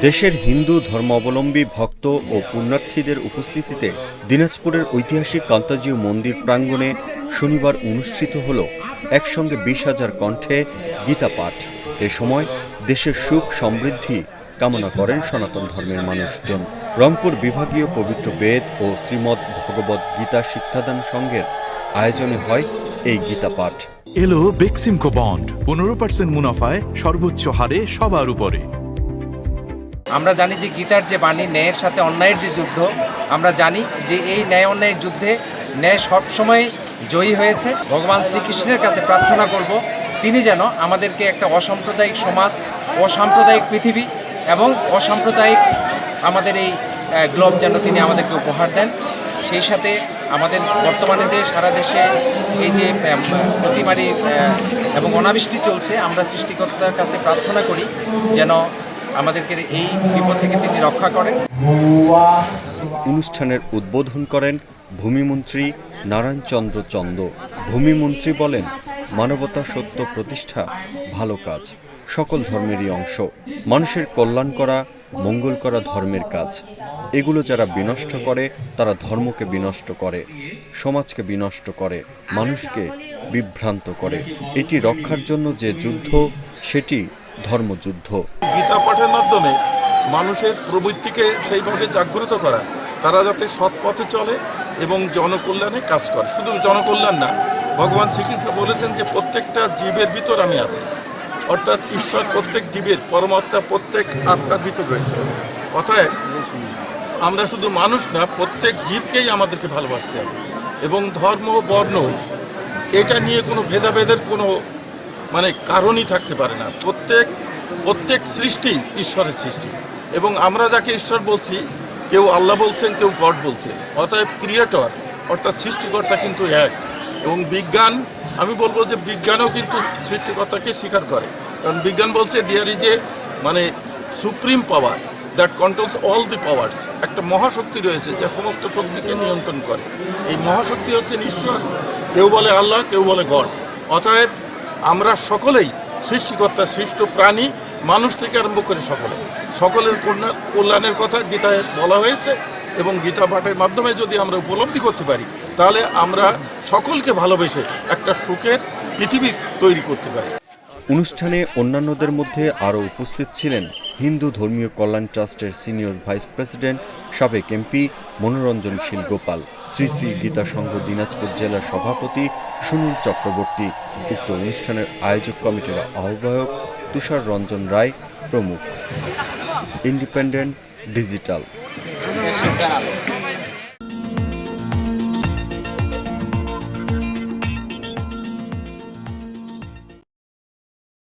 দেশের হিন্দু ধর্মাবলম্বী ভক্ত ও পুণ্যার্থীদের উপস্থিতিতে দিনাজপুরের ঐতিহাসিক কান্তাজীয় মন্দির প্রাঙ্গণে শনিবার অনুষ্ঠিত হল একসঙ্গে বিশ হাজার কণ্ঠে গীতা পাঠ। এ সময় দেশের সুখ সমৃদ্ধি কামনা করেন সনাতন ধর্মের মানুষজন। রংপুর বিভাগীয় পবিত্র বেদ ও শ্রীমদ্ ভগবত গীতা শিক্ষাদান সংঘের আয়োজনে হয় এই গীতা পাঠ। এলো বেক্সিমকো বন্ড। পনেরো পার্সেন্ট মুনাফায় সর্বোচ্চ হারে সবার উপরে। আমরা জানি যে গীতার যে বাণী, ন্যায়ের সাথে অন্যায়ের যে যুদ্ধ, আমরা জানি যে এই ন্যায় অন্যায়ের যুদ্ধে ন্যায় সবসময় জয়ী হয়েছে। ভগবান শ্রীকৃষ্ণের কাছে প্রার্থনা করব, তিনি যেন আমাদেরকে একটা অসাম্প্রদায়িক সমাজ, অসাম্প্রদায়িক পৃথিবী এবং অসাম্প্রদায়িক আমাদের এই গ্লোব যেন তিনি আমাদেরকে উপহার দেন। সেই সাথে আমাদের বর্তমানে যে সারা দেশে এই যে আহ, এবং অনাবৃষ্টি চলছে আমরা সৃষ্টিকর্তার কাছে প্রার্থনা করি যেন আমাদেরকে এই বিপদ থেকে তিনি রক্ষা করেন। অনুষ্ঠানের উদ্বোধন করেন ভূমিমন্ত্রী নারায়ণচন্দ্র চন্দ ভূমিমন্ত্রী বলেন মানবতা সত্য প্রতিষ্ঠা ভালো কাজ সকল ধর্মেরই অংশ। মানুষের কল্যাণ করা মঙ্গল করা ধর্মের কাজ। এগুলো যারা বিনষ্ট করে, তারা ধর্মকে বিনষ্ট করে, সমাজকে বিনষ্ট করে, মানুষকে বিভ্রান্ত করে। এটি রক্ষার জন্য যে যুদ্ধ, সেটি ধর্মযুদ্ধ। গীতা পাঠের মাধ্যমে মানুষের প্রবৃত্তিকে সেইভাবে জাগ্রত করা, তারা যাতে সৎ পথে চলে এবং জনকল্যাণে কাজ করে। শুধু জনকল্যাণ না, ভগবান শ্রীকৃষ্ণ বলেছেন যে প্রত্যেকটা জীবের ভিতর আমি আছি। অর্থাৎ ঈশ্বর প্রত্যেক জীবের, পরমাত্মা প্রত্যেক আত্মার ভিতর রয়েছে। অতএব, আমরা শুধু মানুষ না, প্রত্যেক জীবকেই আমাদেরকে ভালোবাসতে হবে। এবং ধর্ম, বর্ণ, এটা নিয়ে কোনো ভেদাভেদের কোনো মানে কারণই থাকতে পারে না। প্রত্যেক প্রত্যেক সৃষ্টি ঈশ্বরের সৃষ্টি। এবং আমরা যাকে ঈশ্বর বলছি, কেউ আল্লাহ বলছেন, কেউ গড বলছেন। অতএব ক্রিয়েটর, অর্থাৎ সৃষ্টিকর্তা কিন্তু এক। এবং বিজ্ঞান, আমি বলব যে বিজ্ঞানও কিন্তু সৃষ্টিকর্তাকে স্বীকার করে। কারণ বিজ্ঞান বলছে ডিয়ার ইজ এ মানে supreme power that controls all the powers একটা মহাশক্তি রয়েছে যা সমস্ত শক্তিকে নিয়ন্ত্রণ করে। এই মহাশক্তি হচ্ছেন ঈশ্বর কেউ বলে আল্লাহ, কেউ বলে গড। অতএব আমরা সকলেই সৃষ্টিকর্তার সৃষ্ট প্রাণী, মানুষ থেকে আরম্ভ করে সকলে। সকলের কল্যাণ কল্যাণের কথা গীতায় বলা হয়েছে এবং গীতা পাঠের মাধ্যমে যদি আমরা উপলব্ধি করতে পারি, তাহলে আমরা সকলকে ভালোবেসে একটা সুখের পৃথিবী তৈরি করতে পারি। অনুষ্ঠানে অন্যান্যদের মধ্যে আরও উপস্থিত ছিলেন হিন্দু ধর্মীয় কল্যাণ ট্রাস্টের সিনিয়র ভাইস প্রেসিডেন্ট, সাবেক এমপি মনোরঞ্জনশীল গোপাল শ্রী শ্রী গীতা সংঘ দিনাজপুর জেলার সভাপতি সুনীল চক্রবর্তী, উক্ত অনুষ্ঠানের আয়োজক কমিটির আহ্বায়ক তুষার রঞ্জন রায় প্রমুখ। Independent digital.